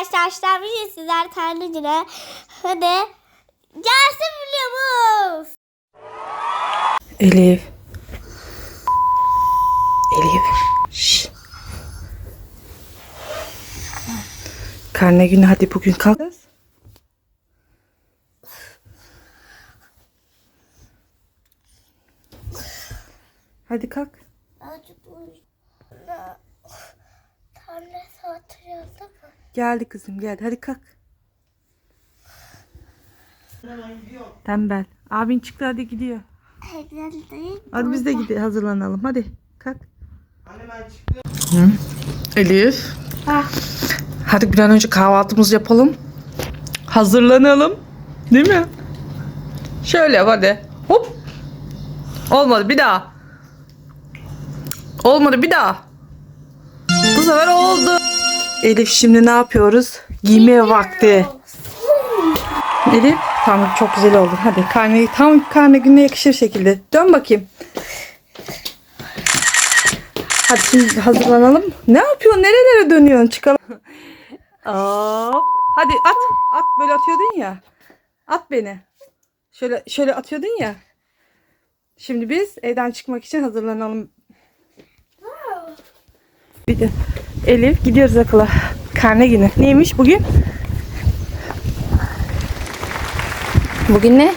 arkadaşlar başlamışız sizler tanrıcına. Hadi gelsin videomuz. Elif. Elif. Şş. Karne günü hadi bugün kalk. Hadi kalk. Azıcık Tanrı hatırladı mı? Geldi kızım geldi. Hadi kalk. Tembel. Abin çıktı hadi gidiyor. Evden değil. Hadi biz de gidelim hazırlanalım. Hadi kalk. Hı. Elif. Hadi bir an önce kahvaltımızı yapalım. Hazırlanalım. Değil mi? Şöyle yap hadi. Hop. Olmadı bir daha. Olmadı bir daha. Sefer oldu. Elif şimdi ne yapıyoruz? Giyme vakti. Elif tamam çok güzel oldu. Hadi karne tam karne gününe yakışır şekilde. Dön bakayım. Hadi şimdi hazırlanalım. Ne yapıyorsun? Nerelere dönüyorsun? Çıkalım. Hop. Hadi at. At böyle atıyordun ya. At beni. Şöyle şöyle atıyordun ya. Şimdi biz evden çıkmak için hazırlanalım. Bir de Elif gidiyoruz okula. Karne günü. Neymiş bugün? Bugün ne?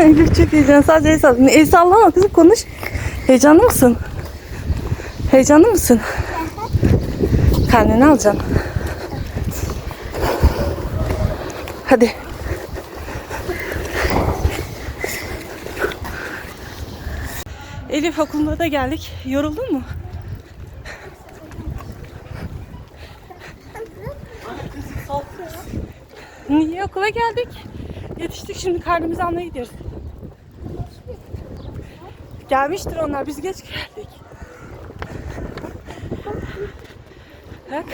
Elif çok heyecanlı. Sadece el sallama. El sallama kızım konuş. Heyecanlı mısın? Heyecanlı mısın? Karneni alacaksın. Hadi. Elif okuluna da geldik. Yoruldun mu? Niye okula geldik? Yetiştik şimdi karnımızı almaya gidiyoruz. Gelmiştir onlar biz geç geldik. Bak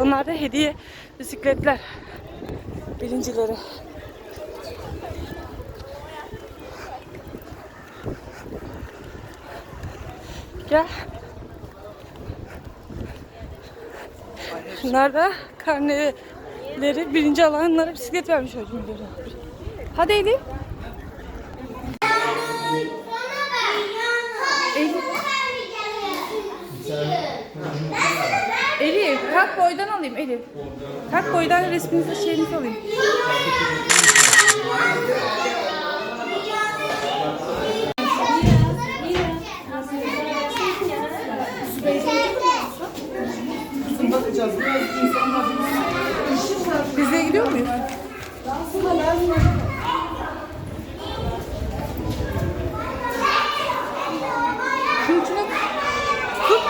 onlar da hediye bisikletler. Birincileri. Gel. Bunlar da karneleri birinci alanlara bisiklet vermiş öğretmenleri. Hadi Elif. Elif kalk boydan alayım Elif. Kalk boydan resminizi şeyinizi alayım. Biz de gidiyor muyuz? Şunun içine tut.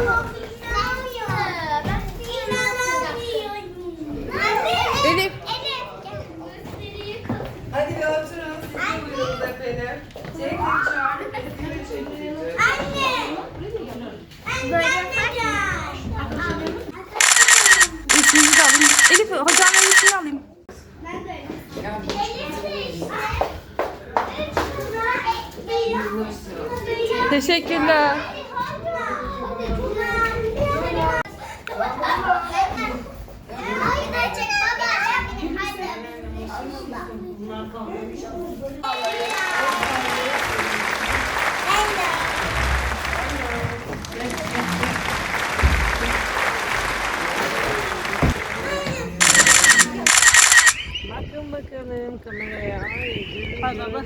Elif. Hadi bir oturun. Siz buyurunuz efendim. Çek çağırın. Esiri çekeceğiz. İsminizi de alayım. Elif hocanın ismini alayım. Teşekkürler. Bakalım kameraya. Ay, Pardon.